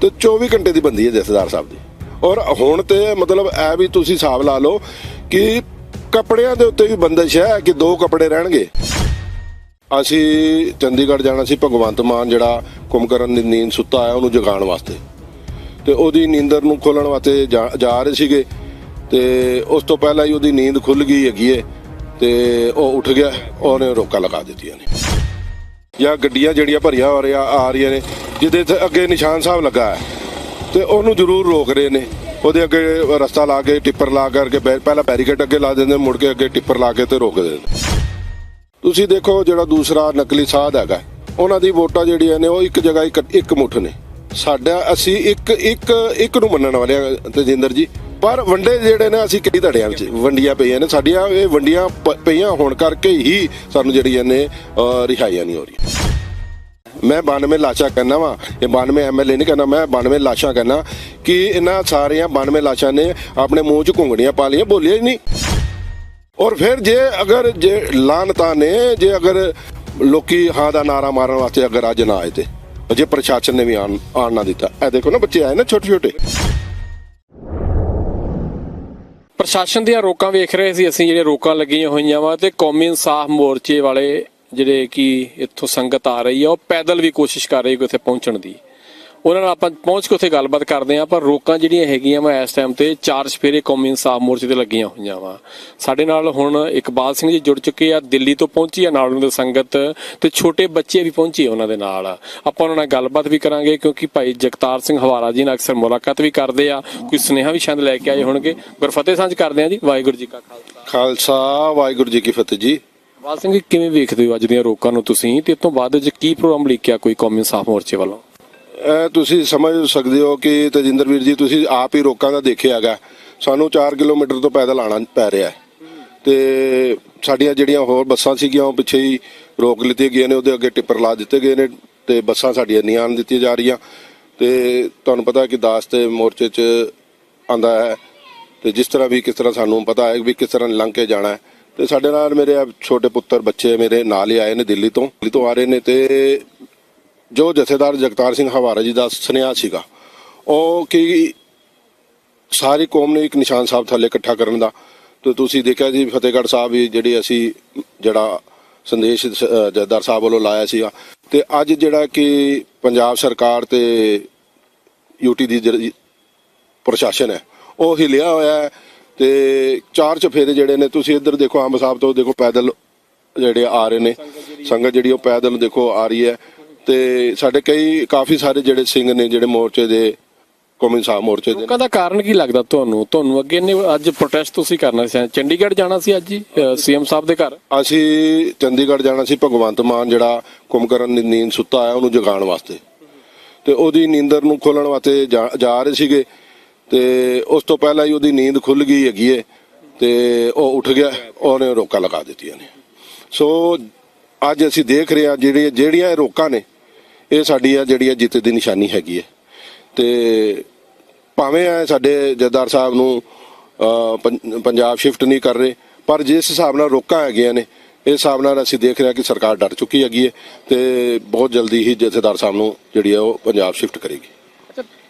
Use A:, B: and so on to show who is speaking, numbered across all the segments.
A: ਤੇ 24 ਘੰਟੇ ਦੀ ਬੰਦੀ ਹੈ ਜਥੇਦਾਰ ਸਾਹਿਬ ਦੀ। ਔਰ ਹੁਣ ਤੇ ਮਤਲਬ ਐ ਵੀ ਤੁਸੀਂ ਹਿਸਾਬ ਲਾ ਲਓ ਕਿ ਕੱਪੜਿਆਂ ਦੇ ਉੱਤੇ ਵੀ ਬੰਦਸ਼ ਹੈ ਕਿ ਦੋ ਕੱਪੜੇ ਰਹਿਣਗੇ। ਅਸੀਂ ਚੰਡੀਗੜ੍ਹ ਜਾਣਾ ਸੀ, ਭਗਵੰਤ ਮਾਨ ਜਿਹੜਾ ਕੁੰਭਕਰਨ ਦੀ ਨੀਂਦ ਸੁੱਤਾ ਹੈ, ਉਹਨੂੰ ਜਗਾਉਣ ਵਾਸਤੇ। ਤੇ ਉਹਦੀ ਨੀਂਦਰ ਨੂੰ ਖੋਲਣ ਵਾਸਤੇ ਜਾ ਜਾ ਰਹੇ ਸੀਗੇ। ਤੇ ਉਸ ਤੋਂ ਪਹਿਲਾਂ ਹੀ ਉਹਦੀ ਨੀਂਦ ਖੁੱਲ ਗਈ ਹੈਗੀ ਏ, ਤੇ ਉਹ ਉੱਠ ਗਿਆ, ਉਹਨੇ ਰੋਕਾ ਲਗਾ ਦਿੱਤੀਆਂ ਨੇ। ਜਾਂ ਗੱਡੀਆਂ ਜਿਹੜੀਆਂ ਭਰੀਆਂ ਹੋ ਰਹੀਆਂ ਆ ਰਹੀਆਂ ਨੇ ਜਿਹਦੇ ਤੇ ਅੱਗੇ ਨਿਸ਼ਾਨ ਸਾਹਿਬ ਲੱਗਾ ਹੈ। ਤੇ ਉਹਨੂੰ ਜ਼ਰੂਰ ਰੋਕ ਰਹੇ ਨੇ। ਉਹਦੇ ਅੱਗੇ ਰਸਤਾ ਲਾ ਕੇ, ਟਿੱਪਰ ਲਾ ਕਰਕੇ, ਬੈ- ਪਹਿਲਾਂ ਬੈਰੀਕੇਡ ਅੱਗੇ ਲਾ ਦਿੰਦੇ ਮੁੜ ਕੇ ਅੱਗੇ ਟਿੱਪਰ ਲਾ ਕੇ ਤੇ ਰੋਕਦੇ ਨੇ। ਤੁਸੀਂ ਦੇਖੋ, ਜਿਹੜਾ ਦੂਸਰਾ ਨਕਲੀ ਸਾਧ ਹੈਗਾ ਉਹਨਾਂ ਦੀ ਵੋਟਾਂ ਜਿਹੜੀਆਂ ਨੇ, ਉਹ ਇੱਕ ਜਗ੍ਹਾ ਇੱਕ ਇੱਕ ਮੁੱਠ ਨੇ। ਸਾਡਾ, ਅਸੀਂ ਇੱਕ ਇੱਕ ਇੱਕ ਨੂੰ ਮੰਨਣ ਵਾਲੇ ਹਾਂ, ਤਜਿੰਦਰ ਜੀ। ਪਰ ਵੰਡੇ ਜਿਹੜੇ ਨੇ, ਅਸੀਂ ਕਈ ਧੜਿਆਂ ਵਿੱਚ? ਵੰਡੀਆਂ ਪਈਆਂ ਨੇ। ਸਾਡੀਆਂ, ਇਹ ਵੰਡੀਆਂ ਪਈਆਂ ਹੋਣ ਕਰਕੇ ਹੀ ਸਾਨੂੰ ਜਿਹੜੀਆਂ ਨੇ ਰਿਹਾਈਆਂ ਨਹੀਂ ਹੋ ਰਹੀਆਂ। ਮੈਂ 92 ਲਾਸ਼ਾਂ ਕਹਿੰਦਾ ਵਾਂ। ਇਹ 92 ਐਮਐਲਏ ਨਹੀਂ ਕਹਿੰਦਾ ਮੈਂ 92 ਲਾਸ਼ਾਂ ਕਹਿੰਦਾ ਕਿ ਇਹਨਾਂ ਸਾਰੀਆਂ 92 ਲਾਸ਼ਾਂ ਨੇ ਆਪਣੇ ਮੂੰਹ 'ਚ ਘੁੰਗਣੀਆਂ ਪਾ ਲਈਆਂ, ਬੋਲਿਆ ਹੀ ਨਹੀਂ। ਔਰ ਫਿਰ ਜੇ ਅਗਰ ਜੇ ਲਾਨਤਾਂ ਨੇ, ਜੇ ਅਗਰ ਲੋਕੀ ਹਾਂ ਦਾ ਨਾਰਾ ਮਾਰਨ ਵਾਸਤੇ ਅਗਰ ਅੱਜ ਨਾ ਆਏ ਤੇ, ਜੇ ਪ੍ਰਸ਼ਾਸਨ ਨੇ ਵੀ ਆਣ ਆਣ ਨਾ ਦਿੱਤਾ। ਇਹ ਦੇਖੋ ਨਾ, ਬੱਚੇ ਆਏ ਨਾ ਛੋਟੇ ਛੋਟੇ
B: ਪ੍ਰਸ਼ਾਸਨ ਦੀਆਂ ਰੋਕਾਂ ਵੇਖ ਰਹੇ ਸੀ, ਅਸੀਂ ਜਿਹੜੇ ਰੋਕਾਂ ਲੱਗੀਆਂ ਹੋਈਆਂ ਵਾ ਤੇ ਕੌਮੀ ਇਨਸਾਫ ਮੋਰਚੇ ਵਾਲੇ ਜਿਹੜੇ ਕਿ ਇੱਥੋਂ ਸੰਗਤ ਆ ਰਹੀ ਆ, ਉਹ ਪੈਦਲ ਵੀ ਕੋਸ਼ਿਸ਼ ਕਰ ਰਹੀ ਕਿ ਉੱਥੇ ਪਹੁੰਚਣ ਦੀ। ਉਹਨਾਂ ਨਾਲ ਆਪਾਂ ਪਹੁੰਚ ਕੇ ਉੱਥੇ ਗੱਲਬਾਤ ਕਰਦੇ ਆ ਪਰ ਰੋਕਾਂ ਜਿਹੜੀਆਂ ਹੈਗੀਆਂ ਵਾ ਇਸ ਟਾਈਮ ਤੇ ਚਾਰ ਸਫੇਰੇ ਕੌਮੀ ਇਨਸਾਫ ਮੋਰਚੇ ਤੇ ਲੱਗੀਆਂ ਹੋਈਆਂ ਵਾ। ਸਾਡੇ ਨਾਲ ਹੁਣ ਇਕਬਾਲ ਸਿੰਘ ਜੀ ਜੁੜ ਚੁੱਕੇ ਆ, ਦਿੱਲੀ ਤੋਂ ਪਹੁੰਚੀ ਆ ਨਾਲ ਉਹਨਾਂ ਦੀ ਸੰਗਤ ਤੇ ਛੋਟੇ ਬੱਚੇ ਵੀ ਪਹੁੰਚੇ ਉਹਨਾਂ ਦੇ ਨਾਲ। ਆਪਾਂ ਉਹਨਾਂ ਨਾਲ ਗੱਲਬਾਤ ਵੀ ਕਰਾਂਗੇ ਕਿਉਂਕਿ ਭਾਈ ਜਗਤਾਰ ਸਿੰਘ ਹਵਾਰਾ ਜੀ ਨਾਲ ਅਕਸਰ ਮੁਲਾਕਾਤ ਵੀ ਕਰਦੇ ਆ। ਕੋਈ ਸੁਨੇਹਾ ਵੀ ਸ਼ਾਇਦ ਲੈ ਕੇ ਆਏ ਹੋਣਗੇ। ਗੁਰਫਤਿਹ ਸਾਂਝ ਕਰਦੇ ਆ ਜੀ, ਵਾਹਿਗੁਰੂ ਜੀ ਕਾ ਖਾਲਸਾ।
A: ਖਾਲਸਾ, ਵਾਹਿਗੁਰੂ ਜੀ ਕੀ ਫਤਿਹ ਜੀ।
B: ਇਕਬਾਲ ਸਿੰਘ ਕਿਵੇਂ ਵੇਖਦੇ ਹੋ ਅੱਜ ਦੀਆਂ ਰੋਕਾਂ ਨੂੰ ਤੁਸੀਂ? ਤੇ ਇਸ ਤੋਂ ਬਾਅਦ ਚ ਕੀ ਪ੍ਰੋਗਰਾਮ ਲਿਖਿਆ ਕੋਈ ਕੌਮੀ ਇਨਸਾਫ ਮੋਰਚੇ ਵੱਲੋਂ?
A: ਤੁਸੀਂ ਸਮਝ ਸਕਦੇ ਹੋ ਕਿ ਤਜਿੰਦਰ ਵੀਰ ਜੀ, ਤੁਸੀਂ ਆਪ ਹੀ ਰੋਕਾਂ ਦਾ ਦੇਖਿਆ ਹੈਗਾ। ਸਾਨੂੰ 4 ਕਿਲੋਮੀਟਰ ਤੋਂ ਪੈਦਲ ਆਣਾ ਪੈ ਰਿਹਾ ਹੈ। ਤੇ ਸਾਡੀਆਂ ਜਿਹੜੀਆਂ ਹੋਰ ਬੱਸਾਂ ਸੀਗੀਆਂ, ਉਹ ਪਿੱਛੇ ਹੀ ਰੋਕ ਲਿੱਤੀਆਂ ਗਈਆਂ ਨੇ, ਉਹਦੇ ਅੱਗੇ ਟਿੱਪਰ ਲਾ ਦਿੱਤੇ ਗਏ ਨੇ ਤੇ ਬੱਸਾਂ ਸਾਡੀਆਂ ਨਹੀਂ ਆਉਣ ਦਿੱਤੀਆਂ ਜਾ ਰਹੀਆਂ। ਤੇ ਤੁਹਾਨੂੰ ਪਤਾ ਕਿ ਦਾਸ ਤੇ ਮੋਰਚੇ 'ਚ ਆਂਦਾ ਹੈ। ਤੇ ਜਿਸ ਤਰ੍ਹਾਂ ਵੀ ਕਿਸ ਤਰ੍ਹਾਂ ਸਾਨੂੰ ਪਤਾ ਹੈ ਵੀ ਕਿਸ ਤਰ੍ਹਾਂ ਲੰਘ ਕੇ ਜਾਣਾ ਹੈ ਤੇ ਸਾਡੇ ਨਾਲ ਮੇਰੇ ਆਹ ਛੋਟੇ ਪੁੱਤਰ ਬੱਚੇ ਮੇਰੇ ਨਾਲ ਹੀ ਆਏ ਨੇ ਦਿੱਲੀ ਤੋਂ। ਦਿੱਲੀ ਤੋਂ ਆ ਰਹੇ ਨੇ ਤੇ ਜੋ ਜਥੇਦਾਰ ਜਗਤਾਰ ਸਿੰਘ ਹਵਾਰਾ ਜੀ ਦਾ ਸੁਨੇਹਾ ਸੀਗਾ, ਉਹ ਕਿ ਸਾਰੀ ਕੌਮ ਨੇ ਇੱਕ ਨਿਸ਼ਾਨ ਸਾਹਿਬ ਥੱਲੇ ਇਕੱਠਾ ਕਰਨ ਦਾ। ਤੇ ਤੁਸੀਂ ਦੇਖਿਆ ਜੀ ਫਤਿਹਗੜ੍ਹ ਸਾਹਿਬ ਵੀ ਜਿਹੜੀ ਅਸੀਂ ਜਿਹੜਾ ਸੰਦੇਸ਼ ਜਥੇਦਾਰ ਸਾਹਿਬ ਵੱਲੋਂ ਲਾਇਆ ਸੀਗਾ। ਤੇ ਅੱਜ ਜਿਹੜਾ ਕਿ ਪੰਜਾਬ ਸਰਕਾਰ ਤੇ ਯੂਟੀ ਦੀ ਜਿਹੜੀ ਪ੍ਰਸ਼ਾਸਨ ਹੈ, ਉਹ ਹਿਲਿਆ ਹੋਇਆ ਹੈ। ਤੇ ਚਾਰ ਚਫੇਰੇ ਜਿਹੜੇ ਨੇ ਤੁਸੀਂ ਇੱਧਰ ਦੇਖੋ ਅੰਬ ਸਾਹਿਬ ਤੋਂ ਦੇਖੋ ਪੈਦਲ ਜਿਹੜੇ ਆ ਰਹੇ ਨੇ। ਸੰਗਤ ਜਿਹੜੀ ਉਹ ਪੈਦਲ ਦੇਖੋ ਆ ਰਹੀ ਹੈ। ਤੇ ਸਾਡੇ ਕਈ ਕਾਫੀ ਸਾਰੇ ਜਿਹੜੇ ਸਿੰਘ ਨੇ ਜਿਹੜੇ ਮੋਰਚੇ ਦੇ ਕੌਮੀ ਸਾਹਿਬ ਮੋਰਚੇ ਦੇ
B: ਦਾ ਕਾਰਨ ਕੀ ਲੱਗਦਾ ਤੁਹਾਨੂੰ? ਤੁਹਾਨੂੰ ਅੱਗੇ ਨੇ ਅੱਜ ਪ੍ਰੋਟੈਸਟ ਤੁਸੀਂ ਕਰਨਾ ਸੀ ਚੰਡੀਗੜ੍ਹ ਜਾਣਾ ਸੀ ਅੱਜ ਸੀਐਮ ਸਾਹਿਬ ਦੇ ਘਰ?
A: ਅਸੀਂ ਚੰਡੀਗੜ੍ਹ ਜਾਣਾ ਸੀ ਭਗਵੰਤ ਮਾਨ ਜਿਹੜਾ ਕੁੰਭਕਰਨ ਦੀ ਨੀਂਦ ਸੁੱਤਾ ਹੈ ਉਹਨੂੰ ਜਗਾਉਣ ਵਾਸਤੇ। ਤੇ ਉਹਦੀ ਨੀਂਦਰ ਨੂੰ ਖੋਲਣ ਵਾਸਤੇ ਜਾ ਰਹੇ ਸੀਗੇ। ਤੇ ਉਸ ਤੋਂ ਪਹਿਲਾਂ ਹੀ ਉਹਦੀ ਨੀਂਦ ਖੁੱਲ ਗਈ ਹੈਗੀ ਏ ਤੇ ਉਹ ਉੱਠ ਗਿਆ, ਉਹਨੇ ਰੋਕਾਂ ਲਗਾ ਦਿੱਤੀਆਂ ਨੇ। ਸੋ ਅੱਜ ਅਸੀਂ ਦੇਖ ਰਹੇ ਹਾਂ ਜਿਹੜੀਆਂ ਜਿਹੜੀਆਂ ਇਹ ਰੋਕਾਂ ਨੇ, ਇਹ ਸਾਡੀ ਆ ਜਿਹੜੀ ਆ ਜਿੱਤ ਦੀ ਨਿਸ਼ਾਨੀ ਹੈਗੀ ਹੈ ਤੇ ਭਾਵੇਂ ਆ ਸਾਡੇ ਜਥੇਦਾਰ ਸਾਹਿਬ ਨੂੰ ਪੰ- ਪੰਜਾਬ ਸ਼ਿਫਟ ਨਹੀਂ ਕਰ ਰਹੇ, ਪਰ ਜਿਸ ਹਿਸਾਬ ਨਾਲ ਰੋਕਾਂ ਹੈਗੀਆਂ ਨੇ, ਇਸ ਹਿਸਾਬ ਨਾਲ ਅਸੀਂ ਦੇਖ ਰਹੇ ਹਾਂ ਕਿ ਸਰਕਾਰ ਡਰ ਚੁੱਕੀ ਹੈਗੀ ਹੈ ਤੇ ਬਹੁਤ ਜਲਦੀ ਹੀ ਜਥੇਦਾਰ ਸਾਹਿਬ ਨੂੰ ਜਿਹੜੀ ਹੈ ਉਹ ਪੰਜਾਬ ਸ਼ਿਫਟ ਕਰੇਗੀ।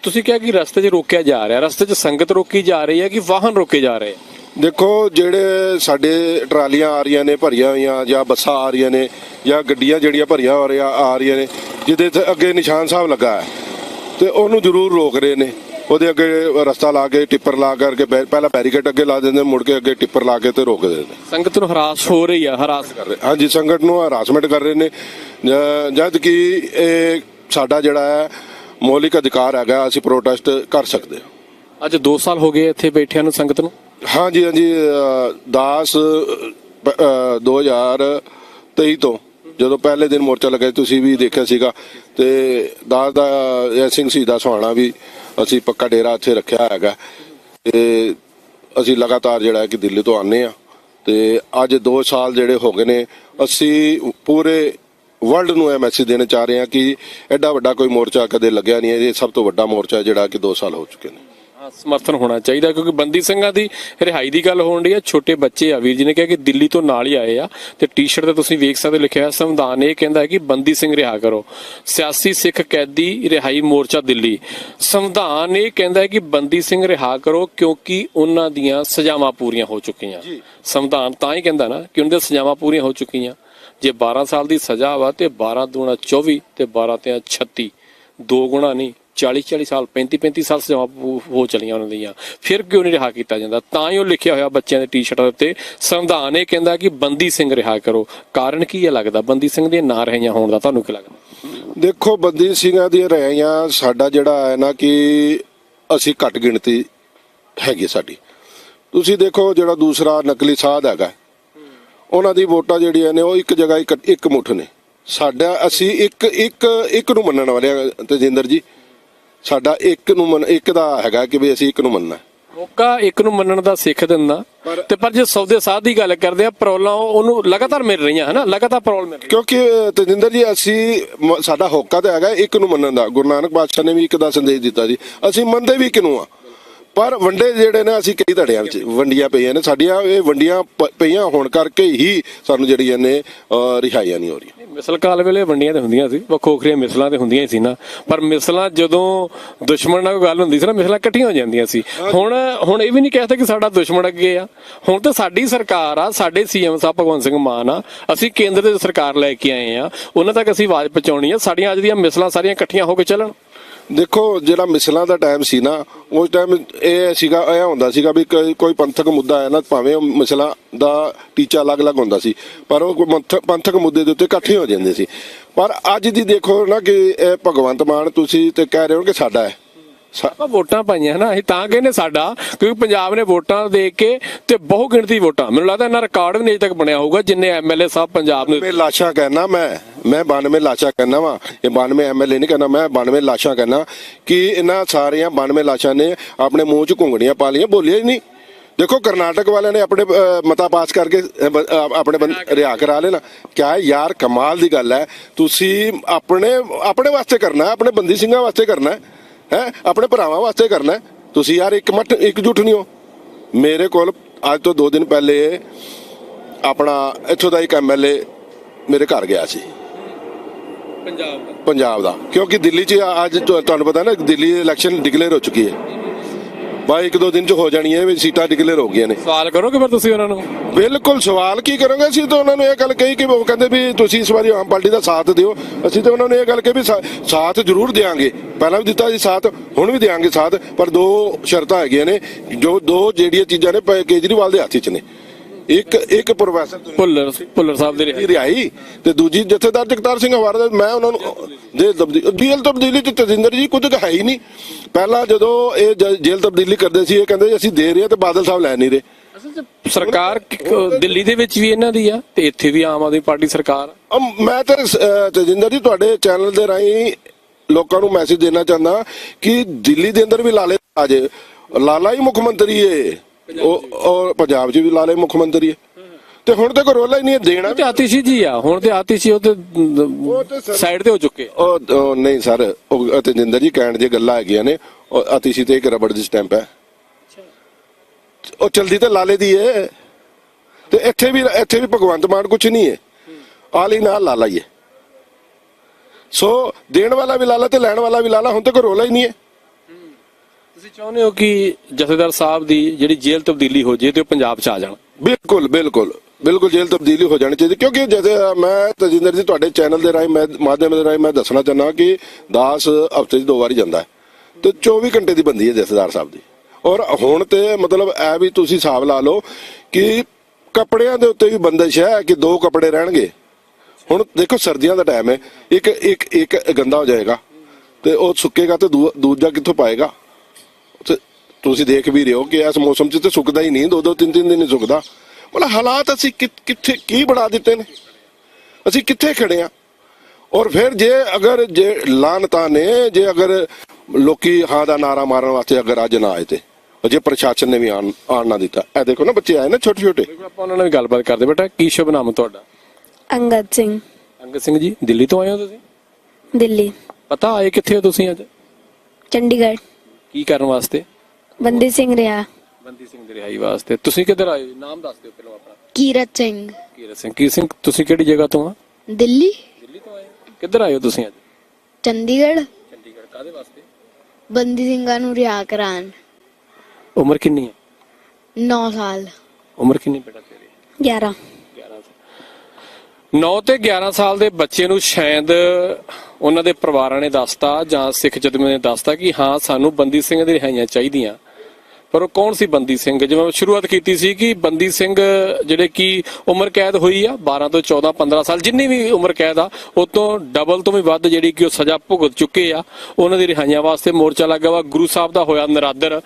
B: ਤੁਸੀਂ ਕਿਹਾ ਕਿ ਰਸਤੇ 'ਚ ਰੋਕਿਆ ਜਾ ਰਿਹਾ ਰਸਤੇ 'ਚ ਸੰਗਤ ਰੋਕੀ ਜਾ ਰਹੀ ਹੈ ਕਿ ਵਾਹਨ ਰੋਕੇ ਜਾ ਰਹੇ
A: ਦੇਖੋ ਜਿਹੜੇ ਸਾਡੇ ਟਰਾਲੀਆਂ ਆ ਰਹੀਆਂ ਨੇ ਭਰੀਆਂ ਹੋਈਆਂ ਜਾਂ ਬੱਸਾਂ ਆ ਰਹੀਆਂ ਨੇ ਜਾਂ ਗੱਡੀਆਂ ਜਿਹੜੀਆਂ ਭਰੀਆਂ ਹੋ ਰਹੀਆਂ ਆ ਰਹੀਆਂ ਨੇ ਜਿਹਦੇ ਤੇ ਅੱਗੇ ਨਿਸ਼ਾਨ ਸਾਹਿਬ ਲੱਗਾ ਹੈ ਤੇ ਉਹਨੂੰ ਜ਼ਰੂਰ ਰੋਕ ਰਹੇ ਨੇ। ਉਹਦੇ ਅੱਗੇ ਰਸਤਾ ਲਾ ਕੇ ਟਿੱਪਰ ਲਾ ਕਰਕੇ ਬੈ- ਪਹਿਲਾਂ ਬੈਰੀਕੇਡ ਅੱਗੇ ਲਾ ਦਿੰਦੇ ਮੁੜ ਕੇ ਅੱਗੇ ਟਿੱਪਰ ਲਾ ਕੇ ਤੇ ਰੋਕਦੇ ਨੇ।
B: ਸੰਗਤ ਨੂੰ ਹਰਾਸ ਹੋ ਰਹੀ ਆ ਹਰਾਸ
A: ਕਰ ਰਹੇ ਹਾਂਜੀ ਸੰਗਤ ਨੂੰ ਹਰਾਸਮੈਂਟ ਕਰ ਰਹੇ ਨੇ। ਜ- ਜਦ ਕਿ ਇਹ ਸਾਡਾ ਜਿਹੜਾ ਹੈ ਮੌਲਿਕ ਅਧਿਕਾਰ ਹੈਗਾ ਅਸੀਂ ਪ੍ਰੋਟੈਸਟ ਕਰ ਸਕਦੇ ਹਾਂ।
B: ਅੱਜ 2 ਸਾਲ ਹੋ ਗਏ ਇੱਥੇ ਬੈਠਿਆਂ ਨੂੰ ਸੰਗਤ ਨੂੰ।
A: ਹਾਂਜੀ ਹਾਂਜੀ ਅਹ, ਦਾਸ ਅਹ, ਅਹ, 2023 ਤੋਂ ਜਦੋਂ ਪਹਿਲੇ ਦਿਨ ਮੋਰਚਾ ਲੱਗਾ ਸੀ, ਤੁਸੀਂ ਵੀ ਦੇਖਿਆ ਸੀਗਾ। ਤੇ ਦਾਸ ਦਾ ਜੈ ਸਿੰਘ ਸ਼ਹੀਦਾ ਸੁਹਾਣਾ ਵੀ ਅਸੀਂ ਪੱਕਾ ਡੇਰਾ ਇੱਥੇ ਰੱਖਿਆ ਹੈਗਾ। ਤੇ ਅਸੀਂ ਲਗਾਤਾਰ ਜਿਹੜਾ ਹੈ ਕਿ ਦਿੱਲੀ ਤੋਂ ਆਨੇ ਆ ਤੇ ਅੱਜ 2 ਸਾਲ ਜਿਹੜੇ ਹੋ ਗਏ ਨੇ ਅਸੀਂ ਪੂਰੇ ਵਰਲਡ ਨੂੰ ਇਹ ਮੈਸੇਜ ਦੇਣਾ ਚਾਹ ਰਹੇ ਹਾਂ ਕਿ ਐਡਾ ਵੱਡਾ ਕੋਈ ਮੋਰਚਾ ਕਦੇ ਲੱਗਿਆ ਨਹੀਂ ਇਹ ਸਭ ਤੋਂ ਵੱਡਾ ਮੋਰਚਾ ਜਿਹੜਾ ਕਿ 2 ਸਾਲ ਹੋ ਚੁੱਕੇ ਨੇ।
B: ਸਮਰਥਨ ਹੋਣਾ ਚਾਹੀਦਾ ਕਿਉਂਕਿ ਬੰਦੀ ਸਿੰਘਾਂ ਦੀ ਰਿਹਾਈ ਦੀ ਗੱਲ ਹੋਣ ਰਹੀ ਹੈ। ਛੋਟੇ ਬੱਚੇ ਆ ਵੀਰ ਜੀ ਨੇ ਕਿਹਾ ਕਿ ਦਿੱਲੀ ਤੋਂ ਨਾਲ ਹੀ ਆਏ ਆ ਤੇ ਟੀ-ਸ਼ਰਟ ਤੇ ਤੁਸੀਂ ਵੇਖ ਸਕਦੇ ਲਿਖਿਆ ਹੈ ਸੰਵਿਧਾਨ ਇਹ ਕਹਿੰਦਾ ਹੈ ਕਿ ਬੰਦੀ ਸਿੰਘ ਰਿਹਾ ਕਰੋ। ਸਿਆਸੀ ਸਿੱਖ ਕੈਦੀ ਰਿਹਾਈ ਮੋਰਚਾ ਦਿੱਲੀ। ਸੰਵਿਧਾਨ ਇਹ ਕਹਿੰਦਾ ਹੈ ਕਿ ਬੰਦੀ ਸਿੰਘ ਰਿਹਾ ਕਰੋ ਕਿਉਂਕਿ ਉਹਨਾਂ ਦੀਆਂ ਸਜ਼ਾਵਾਂ ਪੂਰੀਆਂ ਹੋ ਚੁੱਕੀਆਂ। ਸੰਵਿਧਾਨ ਤਾਂ ਹੀ ਕਹਿੰਦਾ ਨਾ ਕਿ ਉਹਨਾਂ ਦੀਆਂ ਸਜ਼ਾਵਾਂ ਪੂਰੀਆਂ ਹੋ ਚੁੱਕੀਆਂ। ਜੇ 12 ਸਾਲ ਦੀ ਸਜ਼ਾ ਵਾ ਤੇ 12 ਦੂਣਾ 24 ਤੇ 12 ਤੇ 36 ਦੋ ਗੁਣਾ ਨਹੀਂ 40 40 ਸਾਲ 35 35 ਸਾਲ ਸਜ਼ਾਵਾਂ ਹੋ ਚਲੀਆਂ ਉਹਨਾਂ ਦੀਆਂ। ਫਿਰ ਕਿਉਂ ਨਹੀਂ ਰਿਹਾ ਕੀਤਾ ਜਾਂਦਾ? ਤਾਂ ਹੀ ਉਹ ਲਿਖਿਆ ਹੋਇਆ ਬੱਚਿਆਂ ਦੇ ਟੀ-ਸ਼ਰਟਾਂ ਉੱਤੇ, ਸੰਵਿਧਾਨ ਇਹ ਕਹਿੰਦਾ ਕਿ ਬੰਦੀ ਸਿੰਘ ਰਿਹਾ ਕਰੋ। ਕਾਰਨ ਕੀ ਹੈ ਲੱਗਦਾ? ਬੰਦੀ ਸਿੰਘ ਦੀਆਂ ਨਾਂ ਰਹੀਆਂ ਹੋਣ ਦਾ ਤੁਹਾਨੂੰ ਕੀ ਲੱਗਦਾ?
A: ਦੇਖੋ, ਬੰਦੀ ਸਿੰਘਾਂ ਦੀਆਂ ਰਹੀਆਂ, ਸਾਡਾ ਜਿਹੜਾ ਹੈ ਨਾ ਕਿ ਅਸੀਂ ਘੱਟ ਗਿਣਤੀ ਹੈਗੀ ਸਾਡੀ। ਤੁਸੀਂ ਦੇਖੋ ਜਿਹੜਾ ਦੂਸਰਾ ਨਕਲੀ ਸਾਧ ਹੈਗਾ। ਉਹਨਾਂ ਦੀ ਵੋਟਾਂ ਜਿਹੜੀਆਂ ਨੇ ਉਹ ਇੱਕ ਜਗ੍ਹਾ ਇੱਕ ਇੱਕ ਮੁੱਠ ਨੇ। ਸਾਡਾ ਅਸੀਂ ਇੱਕ ਇੱਕ ਇੱਕ ਨੂੰ ਮੰਨਣ ਵਾਲੇ ਤੇਜਿੰਦਰ ਜੀ। ਸਾਡਾ ਇੱਕ ਨੂੰ ਮੰਨ ਇੱਕ ਦਾ ਹੈਗਾ ਕਿ ਵੀ ਅਸੀਂ ਇੱਕ ਨੂੰ ਮੰਨਣਾ।
B: ਮੌਕਾ ਇੱਕ ਨੂੰ ਮੰਨਣ ਦਾ ਸਿੱਖ ਦਿੰਦਾ। ਤੇ ਪਰ ਜੇ ਸੌਦੇ ਸਾਧ ਦੀ ਗੱਲ ਕਰਦੇ ਆ ਪ੍ਰੋਬਲਮ ਉਹਨੂੰ ਲਗਾਤਾਰ ਮਿਲ ਰਹੀਆਂ ਹਨਾ? ਲਗਾਤਾਰ ਪ੍ਰੋਬਲਮ ਮਿਲ ਰਹੀ
A: ਕਿਉਂਕਿ ਤੇਜਿੰਦਰ ਜੀ ਅਸੀਂ ਸਾਡਾ ਹੋਕਾ ਤਾਂ ਹੈਗਾ ਇੱਕ ਨੂੰ ਮੰਨਣ ਦਾ। ਗੁਰੂ ਨਾਨਕ ਪਾਤਸ਼ਾਹ ਨੇ ਵੀ ਇੱਕ ਦਾ ਸੰਦੇਸ਼ ਦਿੱਤਾ ਜੀ। ਅਸੀਂ ਮੰਨਦੇ ਵੀ ਕਿਨੂੰ ਆ? ਪਰ ਵੰਡੇ ਜਿਹੜੇ ਨੇ ਅਸੀਂ ਕਈ ਧੜਿਆਂ ਵਿੱਚ ਵੰਡੀਆਂ ਪਈਆਂ ਨੇ। ਸਾਡੀਆਂ ਇਹ ਵੰਡੀਆਂ ਪਈਆਂ ਹੋਣ ਕਰਕੇ ਹੀ ਸਾਨੂੰ ਜਿਹੜੀਆਂ ਨੇ ਰਿਹਾਈਆਂ ਨਹੀਂ ਹੋ ਰਹੀਆਂ।
B: ਮਿਸਲ ਕਾਲ ਵੇਲੇ ਵੰਡੀਆਂ ਤੇ ਹੁੰਦੀਆਂ ਸੀ। ਵੱਖੋ ਵੱਖਰੀਆਂ ਮਿਸਲਾਂ ਤੇ ਹੁੰਦੀਆਂ ਸੀ ਨਾ। ਪਰ ਮਿਸਲਾਂ ਜਦੋਂ ਦੁਸ਼ਮਣ ਨਾਲ ਕੋਈ ਗੱਲ ਹੁੰਦੀ ਸੀ ਨਾ ਮਿਸਲਾਂ ਇਕੱਠੀਆਂ ਹੋ ਜਾਂਦੀਆਂ ਸੀ। ਹੁਣ ਹੁਣ ਇਹ ਵੀ ਨਹੀਂ ਕਹਿੰਦੇ ਕਿ ਸਾਡਾ ਦੁਸ਼ਮਣ ਅੱਗੇ ਆ। ਹੁਣ ਤਾਂ ਸਾਡੀ ਸਰਕਾਰ ਆ ਸਾਡੇ ਸੀਐਮ ਸਾਹਿਬ ਭਗਵੰਤ ਸਿੰਘ ਮਾਨ ਆ। ਅਸੀਂ ਕੇਂਦਰ ਦੇ ਸਰਕਾਰ ਲੈ ਕੇ ਆਏ ਆ। ਉਹਨਾਂ ਤੱਕ ਅਸੀਂ ਆਵਾਜ਼ ਪਹੁੰਚਾਉਣੀ ਆ। ਸਾਡੀਆਂ ਅੱਜ ਦੀਆਂ ਮਿਸਲਾਂ ਸਾਰੀਆਂ ਇਕੱਠੀਆਂ ਹੋ ਕੇ ਚੱਲਣ।
A: ਦੇਖੋ, ਜਿਹੜਾ ਮਿਸਲਾਂ ਦਾ ਟਾਈਮ ਸੀ ਨਾ, ਉਸ ਟਾਈਮ ਇਹ ਸੀਗਾ, ਇਹ ਹੁੰਦਾ ਸੀਗਾ ਵੀ ਕੋਈ- ਕੋਈ ਪੰਥਕ ਮੁੱਦਾ ਹੈ ਨਾ, ਭਾਵੇਂ ਉਹ ਮਿਸਲਾਂ ਦਾ ਟੀਚਾ ਅਲੱਗ-ਅਲੱਗ ਹੁੰਦਾ ਸੀ, ਪਰ ਉਹ ਕੋਈ ਮੰਥ- ਪੰਥਕ ਮੁੱਦੇ ਦੇ ਉੱਤੇ ਇਕੱਠੇ ਹੋ ਜਾਂਦੇ ਸੀ। ਪਰ ਅੱਜ ਦੀ ਦੇਖੋ ਨਾ ਕਿ ਇਹ ਭਗਵੰਤ ਮਾਨ ਤੁਸੀਂ ਤੇ ਕਹਿ ਰਹੇ ਹੋ ਕਿ ਸਾਡਾ ਹੈ।
B: ਆਪਾਂ ਵੋਟਾਂ ਪਾਈਆਂ ਨਾ ਅਸੀਂ ਤਾਂ ਕਹਿੰਦੇ ਸਾਡਾ ਕਿਉਂਕਿ ਪੰਜਾਬ ਨੇ ਵੋਟਾਂ ਦੇ ਕੇ ਤੇ ਬਹੁ ਗਿਣਤੀ ਵੋਟਾਂ। ਮੈਨੂੰ ਲੱਗਦਾ ਇਹਨਾਂ ਰਿਕਾਰਡ ਵੀ ਨਹੀਂ ਤੱਕ ਬਣਿਆ ਹੋਊਗਾ ਜਿੰਨੇ ਐਮਐਲਏ ਸਾਹਿਬ ਪੰਜਾਬ ਨੂੰ
A: ਮੈਂ ਲਾਸ਼ਾਂ ਕਹਿਣਾ ਮੈਂ ਮੈਂ 92 ਲਾਸ਼ਾਂ ਕਹਿਣਾ ਵਾ। ਇਹ 92 ਐਮਐਲਏ ਨਹੀਂ ਕਹਿਣਾ ਮੈਂ 92 ਲਾਸ਼ਾਂ ਕਹਿਣਾ ਕਿ ਇਹਨਾਂ ਸਾਰੀਆਂ 92 ਲਾਸ਼ਾਂ ਨੇ ਆਪਣੇ ਮੂੰਹ 'ਚ ਘੁੰਗਣੀਆਂ ਪਾ ਲਈਆਂ ਬੋਲਿਆ ਹੀ ਨਹੀਂ। ਦੇਖੋ ਕਰਨਾਟਕ ਵਾਲਿਆਂ ਨੇ ਆਪਣੇ ਮਤਾ ਪਾਸ ਕਰਕੇ ਆਪਣੇ ਬੰਦ ਰਿਆ ਕਰਾ ਲੈਣਾ ਕਿਆ ਯਾਰ ਕਮਾਲ ਦੀ ਗੱਲ ਹੈ। ਤੁਸੀਂ ਆਪਣੇ ਆਪਣੇ ਵਾਸਤੇ ਕਰਨਾ ਆਪਣੇ ਬੰਦੀ ਸਿੰਘਾਂ ਵਾਸਤੇ ਕਰਨਾ ਹੈ। ਹੈ? ਆਪਣੇ ਭਰਾਵਾਂ ਵਾਸਤੇ ਕਰਨਾ। ਤੁਸੀਂ ਯਾਰ ਇੱਕ ਮੱਠ ਇਕਜੁੱਟ ਨਹੀਂ ਹੋ। ਮੇਰੇ ਕੋਲ ਅੱਜ ਤੋਂ 2 ਦਿਨ ਪਹਿਲੇ ਆਪਣਾ ਇੱਥੋਂ ਦਾ ਇੱਕ ਐਮਐਲਏ ਮੇਰੇ ਘਰ ਗਿਆ ਸੀ।
B: ਪੰਜਾਬ ਦਾ।
A: ਪੰਜਾਬ ਦਾ। ਕਿਉਂਕਿ ਦਿੱਲੀ 'ਚ ਅੱਜ ਤੁਹਾਨੂੰ ਪਤਾ ਨਾ ਦਿੱਲੀ ਇਲੈਕਸ਼ਨ ਡਿਕਲੇਅਰ ਹੋ ਚੁੱਕੀ ਹੈ। ਬਾਈ ਇੱਕ ਦੋ ਦਿਨ 'ਚ ਹੋ ਜਾਣੀ ਹੈ ਵੀ ਸੀਟਾਂ ਡਿਕਲੇਅਰ ਹੋ ਗਈਆਂ ਨੇ।
B: ਸਵਾਲ ਕਰੋਗੇ ਫਿਰ ਤੁਸੀਂ ਉਹਨਾਂ ਨੂੰ?
A: ਬਿਲਕੁਲ ਸਵਾਲ ਕੀ ਕਰੋਗੇ? ਅਸੀਂ ਤਾਂ ਉਹਨਾਂ ਨੂੰ ਇਹ ਗੱਲ ਕਹੀ ਕਿ ਉਹ ਕਹਿੰਦੇ ਵੀ ਤੁਸੀਂ ਇਸ ਵਾਰੀ ਆਮ ਪਾਰਟੀ ਦਾ ਸਾਥ ਦਿਓ। ਅਸੀਂ ਤਾਂ ਉਹਨਾਂ ਨੂੰ ਇਹ ਗੱਲ ਕਹੀ ਵੀ ਸਾਥ ਜ਼ਰੂਰ ਦੇਵਾਂਗੇ ਪਹਿਲਾਂ ਵੀ ਦਿੱਤਾ ਸੀ ਸਾਥ ਹੁਣ ਵੀ ਦੇਵਾਂਗੇ ਸਾਥ ਪਰ ਦੋ ਸ਼ਰਤਾਂ ਹੈਗੀਆਂ ਨੇ। ਜੋ ਦੋ ਜਿਹੜੀਆਂ ਚੀਜ਼ਾਂ ਨੇ ਕੇਜਰੀਵਾਲ ਦੇ ਹੱਥ 'ਚ ਨੇ। ਇੱਕ ਇੱਕ ਪ੍ਰੋਫੈਸਰ
B: ਭੁੱਲਰ ਭੁੱਲਰ ਸਾਹਿਬ ਦੇ ਰਿਹਾ।
A: ਰਿਹਾਈ ਤੇ ਦੂਜੀ ਜਥੇਦਾਰ ਜਗਤਾਰ ਸਿੰਘ ਹਵਾਰਾ ਦਾ ਮੈਂ ਉਹਨਾਂ ਨੂੰ ਤਬਦੀਲੀ ਜੇਲ੍ਹ ਤਬਦੀਲੀ ਤੇ ਤਜਿੰਦਰ ਜੀ ਕੁਝ ਹੈ ਹੀ ਨਹੀਂ। ਪਹਿਲਾਂ ਜਦੋਂ ਇਹ ਜ- ਜੇਲ੍ਹ ਤਬਦੀਲੀ ਕਰਦੇ ਸੀ ਇਹ ਕਹਿੰਦੇ ਅਸੀਂ ਦੇ ਰਹੇ ਤੇ ਬਾਦਲ ਸਾਹਿਬ ਲੈ ਨਹੀਂ ਰਹੇ।
B: ਸਰਕਾਰ ਦਿੱਲੀ ਦੇ ਵਿੱਚ ਵੀ ਇਹਨਾਂ ਦੀ ਆ ਤੇ ਇੱਥੇ ਵੀ ਆਮ ਆਦਮੀ ਪਾਰਟੀ ਸਰਕਾਰ
A: ਮੈਂ ਤਾਂ ਤਜਿੰਦਰ ਜੀ ਤੁਹਾਡੇ ਚੈਨਲ ਦੇ ਰਾਹੀਂ ਲੋਕਾਂ ਨੂੰ ਮੈਸੇਜ ਦੇਣਾ ਚਾਹੁੰਦਾ ਕਿ ਦਿੱਲੀ ਦੇ ਅੰਦਰ ਵੀ ਲਾਲੇ ਅਜੇ ਲਾਲਾ ਹੀ ਮੁੱਖ ਮੰਤਰੀ ਏ। ਉਹ ਔਰ ਪੰਜਾਬ 'ਚ ਵੀ ਲਾਲੇ ਮੁੱਖ ਮੰਤਰੀ ਤੇ ਹੁਣ ਤੇ ਕੋਈ ਰੋਲਾ ਹੀ ਨਹੀਂ ਹੈ, ਦੇਣਾ
B: ਤੇ ਆਤਿਸ਼ੀ ਜੀ ਆ ਹੁਣ ਤੇ ਆਤਿਸ਼ੀ ਉਹ ਤੇ ਸਾਈਡ ਤੇ ਹੋ ਚੁੱਕੇ। ਆ।
A: ਉਹ ਉਹ ਨਹੀਂ ਸਰ ਉਹ ਤਜਿੰਦਰ ਜੀ ਕਹਿਣ ਦੀਆਂ ਗੱਲਾਂ ਹੈਗੀਆਂ ਨੇ ਉਹ ਅਤੀਸ਼ੀ ਤੇ ਇੱਕ ਰਬੜ ਦੀ ਸਟੈਂਪ ਹੈ। ਉਹ ਚਲਦੀ ਤੇ ਲਾਲੇ ਦੀ ਏ ਤੇ ਇੱਥੇ ਵੀ ਇੱਥੇ ਵੀ ਭਗਵੰਤ ਮਾਨ ਕੁਛ ਨਹੀਂ ਹੈ। ਆਲੀ ਨਾਲ ਲਾਲਾ ਹੀ ਹੈ। ਸੋ ਦੇਣ ਵਾਲਾ ਵੀ ਲਾਲਾ ਤੇ ਲੈਣ ਵਾਲਾ ਵੀ ਲਾਲਾ ਹੁਣ ਤੇ ਕੋਈ ਰੋਲਾ ਹੀ ਨਹੀਂ ਹੈ।
B: ਤੁਸੀਂ ਚਾਹੁੰਦੇ ਹੋ ਕਿ ਜਥੇਦਾਰ ਸਾਹਿਬ ਦੀ ਜਿਹੜੀ ਜੇਲ੍ਹ ਤਬਦੀਲੀ ਹੋ ਜੇ ਤੇ ਉਹ ਪੰਜਾਬ 'ਚ ਆ ਜਾਣ?
A: ਬਿਲਕੁਲ ਬਿਲਕੁਲ। ਬਿਲਕੁਲ ਜੇਲ੍ਹ ਤਬਦੀਲੀ ਹੋ ਜਾਣੀ ਚਾਹੀਦੀ, ਕਿਉਂਕਿ ਜੈਸੇ ਮੈਂ ਤਜਿੰਦਰ ਜੀ ਤੁਹਾਡੇ ਚੈਨਲ ਦੇ ਰਾਹੀਂ, ਮੈਂ ਮਾਧਿਅਮ ਦੇ ਰਾਹੀਂ ਮੈਂ ਦੱਸਣਾ ਚਾਹੁੰਦਾ ਕਿ ਦਾਸ ਹਫ਼ਤੇ 'ਚ ਦੋ ਵਾਰੀ ਜਾਂਦਾ ਹੈ ਤੇ 24 ਘੰਟੇ ਦੀ ਬੰਦੀ ਹੈ ਜਥੇਦਾਰ ਸਾਹਿਬ ਦੀ। ਔਰ ਹੁਣ ਤੇ ਮਤਲਬ ਐ ਵੀ ਤੁਸੀਂ ਹਿਸਾਬ ਲਾ ਲਓ ਕਿ ਕੱਪੜਿਆਂ ਦੇ ਉੱਤੇ ਵੀ ਬੰਦਿਸ਼ ਹੈ ਕਿ ਦੋ ਕੱਪੜੇ ਰਹਿਣਗੇ। ਹੁਣ ਦੇਖੋ ਸਰਦੀਆਂ ਦਾ ਟਾਈਮ ਹੈ, ਇੱਕ ਇੱਕ ਇੱਕ ਗੰਦਾ ਹੋ ਜਾਏਗਾ ਤੇ ਉਹ ਸੁੱਕੇਗਾ ਤੇ ਦੂ- ਦੂਜਾ ਕਿੱਥੋਂ ਪਾਏਗਾ? ਤੁਸੀਂ ਦੇਖ ਵੀ ਰਹੇ ਹੋ ਕਿ ਇਸ ਮੌਸਮ 'ਚ ਤੇ ਸੁੱਕਦਾ ਹੀ ਨਹੀਂ ਦੋ ਦੋ ਤਿੰਨ ਤਿੰਨ ਦਿਨ ਨਹੀਂ ਸੁੱਕਦਾ। ਮਤਲਬ ਹਾਲਾਤ ਅਸੀਂ ਕਿੱਥੇ ਕੀ ਬਣਾ ਦਿੱਤੇ ਨੇ? ਅਸੀਂ ਕਿੱਥੇ ਖੜੇ ਆ? ਔਰ ਫਿਰ ਜੇ ਅਗਰ ਜੇ ਲਾਨਤਾਂ ਨੇ ਜੇ ਅਗਰ ਲੋਕੀ ਹਾਂ ਦਾ ਨਾਰਾ ਮਾਰਨ ਵਾਸਤੇ ਅਗਰ ਅੱਜ ਨਾ ਆਏ ਤੇ ਜੇ ਪ੍ਰਸ਼ਾਸਨ ਨੇ ਵੀ ਆਣ ਆਣ ਨਾ ਦਿੱਤਾ। ਇਹ ਦੇਖੋ ਨਾ ਬੱਚੇ ਆਏ ਨਾ ਛੋਟੇ ਛੋਟੇ
B: ਆਪਾਂ ਉਹਨਾਂ ਨਾਲ ਵੀ ਗੱਲਬਾਤ ਕਰਦੇ ਬੇਟਾ ਕੀ ਸ਼ੁਭ ਨਾਮ ਤੁਹਾਡਾ?
C: ਅੰਗਦ ਸਿੰਘ।
B: ਅੰਗਦ ਸਿੰਘ ਜੀ ਦਿੱਲੀ ਤੋਂ ਆਏ ਹੋ ਤੁਸੀਂ?
C: ਦਿੱਲੀ।
B: ਪਤਾ ਆਏ ਕਿੱਥੇ ਹੋ ਤੁਸੀਂ ਅੱਜ?
C: ਚੰਡੀਗੜ੍ਹ।
B: ਕੀ ਕਰਨ ਵਾਸਤੇ?
C: ਬੰਦੀ ਸਿੰਘ ਰਿਹਾ।
B: ਬੰਦੀ ਸਿੰਘ ਦੀ ਰਿਹਾਈ ਵਾਸਤੇ। ਤੁਸੀਂ ਕਿੱਧਰ ਆਏ? ਨਾਮ ਦੱਸ ਦਿਓ ਪਹਿਲਾਂ ਆਪਣਾ।
C: ਕੀਰਤ ਸਿੰਘ।
B: ਕੀਰਤ ਸਿੰਘ। ਕੀ ਸਿੰਘ ਤੁਸੀਂ ਕਿਹੜੀ ਜਗ੍ਹਾ ਤੋਂ ਆ?
C: ਦਿੱਲੀ।
B: ਦਿੱਲੀ ਤੋਂ ਆਏ ਹੋ? ਕਿੱਧਰ ਆਏ ਹੋ ਤੁਸੀਂ ਅੱਜ?
C: ਚੰਡੀਗੜ੍ਹ।
B: ਚੰਡੀਗੜ੍ਹ ਕਾਦੇ ਵਾਸਤੇ?
C: ਬੰਦੀ ਸਿੰਘਾਂ ਨੂੰ ਰਿਹਾ ਕਰਾਉਣ।
B: ਉਮਰ ਕਿੰਨੀ ਹੈ?
C: 9 ਸਾਲ।
B: ਉਮਰ ਕਿੰਨੀ ਬੇਟਾ ਤੇਰੀ?
C: 11
B: 9 ਤੇ 11 ਸਾਲ ਦੇ ਬੱਚੇ ਨੂੰ ਸ਼ਾਇਦ ਉਹਨਾਂ ਦੇ ਪਰਿਵਾਰਾਂ ਨੇ ਦੱਸਤਾ ਜਾਂ ਸਿੱਖ ਜਥੇਬੰਦੀਆਂ ਨੇ ਦੱਸਤਾ ਕਿ ਹਾਂ ਸਾਨੂੰ ਬੰਦੀ ਸਿੰਘ ਦੀ ਰਿਹਾਈਆਂ ਚਾਹੀਦੀਆਂ। ਪਰ ਉਹ ਕੌਣ ਸੀ ਬੰਦੀ ਸਿੰਘ? ਜਿਵੇਂ ਸ਼ੁਰੂਆਤ ਕੀਤੀ ਸੀ ਕਿ ਬੰਦੀ ਸਿੰਘ ਜਿਹੜੇ ਕਿ ਉਮਰ ਕੈਦ ਹੋਈ ਆ 12 ਤੋਂ 14 15 ਸਾਲ, ਜਿੰਨੀ ਵੀ ਉਮਰ ਕੈਦ ਆ, ਉਹ ਤੋਂ ਡਬਲ ਤੋਂ ਵੀ ਵੱਧ ਜਿਹੜੀ ਕਿ ਉਹ ਸਜ਼ਾ ਭੁਗਤ ਚੁੱਕੇ ਆ। ਉਹਨਾਂ ਦੀ ਰਿਹਾਈਆਂ ਵਾਸਤੇ ਮੋਰਚਾ ਲੱਗਾ ਵਾ। ਗੁਰੂ ਸਾਹਿਬ ਦਾ ਹੋਇਆ ਨਰਾਦਰ।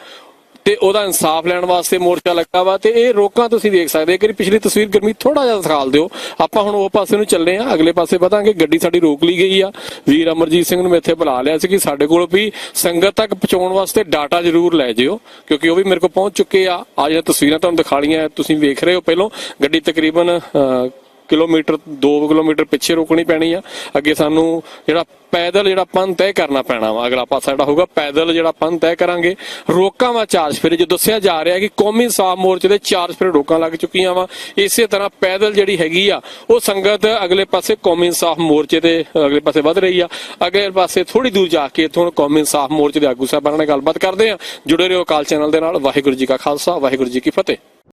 B: ਤੇ ਉਹਦਾ ਇਨਸਾਫ ਲੈਣ ਵਾਸਤੇ ਮੋਰਚਾ ਲੱਗਾ ਵਾ ਤੇ ਇਹ ਰੋਕਾਂ ਤੁਸੀਂ ਦੇਖ ਸਕਦੇ ਹੋ। ਕਿ ਪਿਛਲੀ ਤਸਵੀਰ ਗਰਮੀ ਥੋੜਾ ਜਿਹਾ ਦਿਖਾਲ ਦਿਓ। ਆਪਾਂ ਹੁਣ ਉਹ ਪਾਸੇ ਨੂੰ ਚੱਲੇ ਆ ਅਗਲੇ ਪਾਸੇ ਵਧਾਂਗੇ। ਗੱਡੀ ਸਾਡੀ ਰੋਕ ਲਈ ਗਈ ਆ। ਵੀਰ ਅਮਰਜੀਤ ਸਿੰਘ ਨੂੰ ਮੈਂ ਇੱਥੇ ਬੁਲਾ ਲਿਆ ਸੀ ਕਿ ਸਾਡੇ ਕੋਲ ਵੀ ਸੰਗਤ ਤੱਕ ਪਹੁੰਚਾਉਣ ਵਾਸਤੇ ਡਾਟਾ ਜ਼ਰੂਰ ਲੈ ਜਿਓ ਕਿਉਂਕਿ ਉਹ ਵੀ ਮੇਰੇ ਕੋਲ ਪਹੁੰਚ ਚੁੱਕੇ ਆ। ਆ ਜਿਹੜੀਆਂ ਤਸਵੀਰਾਂ ਤੁਹਾਨੂੰ ਦਿਖਾ ਲਈਆਂ ਤੁਸੀਂ ਵੇਖ ਰਹੇ ਹੋ। ਪਹਿਲਾਂ ਗੱਡੀ ਤਕਰੀਬਨ ਅਹ, ਕਿਲੋਮੀਟਰ 2 ਕਿਲੋਮੀਟਰ ਪਿੱਛੇ ਰੋਕਣੀ ਪੈਣੀ ਆ। ਅੱਗੇ ਸਾਨੂੰ ਜਿਹੜਾ ਪੈਦਲ ਜਿਹੜਾ ਪੰਨ ਤੈਅ ਕਰਨਾ ਪੈਣਾ ਵਾ, ਅਗਲਾ ਪਾਸਾ ਜਿਹੜਾ ਹੋਊਗਾ, ਪੈਦਲ ਜਿਹੜਾ ਪੰਨ ਤੈਅ ਕਰਾਂਗੇ। ਰੋਕਾਂ ਵਾ ਚਾਰਜ ਫਿਰ ਜੋ ਦੱਸਿਆ ਜਾ ਰਿਹਾ ਕਿ ਕੌਮੀ ਇਨਸਾਫ ਮੋਰਚੇ ਦੇ ਚਾਰਜ ਫਿਰ ਰੋਕਾਂ ਲੱਗ ਚੁੱਕੀਆਂ ਵਾ। ਇਸੇ ਤਰ੍ਹਾਂ ਪੈਦਲ ਜਿਹੜੀ ਹੈਗੀ ਆ, ਉਹ ਸੰਗਤ ਅਗਲੇ ਪਾਸੇ ਕੌਮੀ ਇਨਸਾਫ ਮੋਰਚੇ ਦੇ, ਅਗਲੇ ਪਾਸੇ ਵੱਧ ਰਹੀ ਆ। ਅਗਲੇ ਪਾਸੇ ਥੋੜੀ ਦੂਰ ਜਾ ਕੇ ਇੱਥੋਂ ਕੌਮੀ ਇਨਸਾਫ ਮੋਰਚੇ ਦੇ ਆਗੂ ਸਾਹਿਬਾਨਾਂ ਨਾਲ ਗੱਲਬਾਤ ਕਰਦੇ ਆ। ਜੁੜੇ ਰਹੋ ਕਾਲ ਚੈਨਲ ਦੇ ਨਾਲ। ਵਾਹਿਗੁਰੂ ਜੀ ਕਾ ਖਾਲਸਾ, ਵਾਹਿਗੁਰੂ ਜੀ ਕੀ ਫਤਿਹ।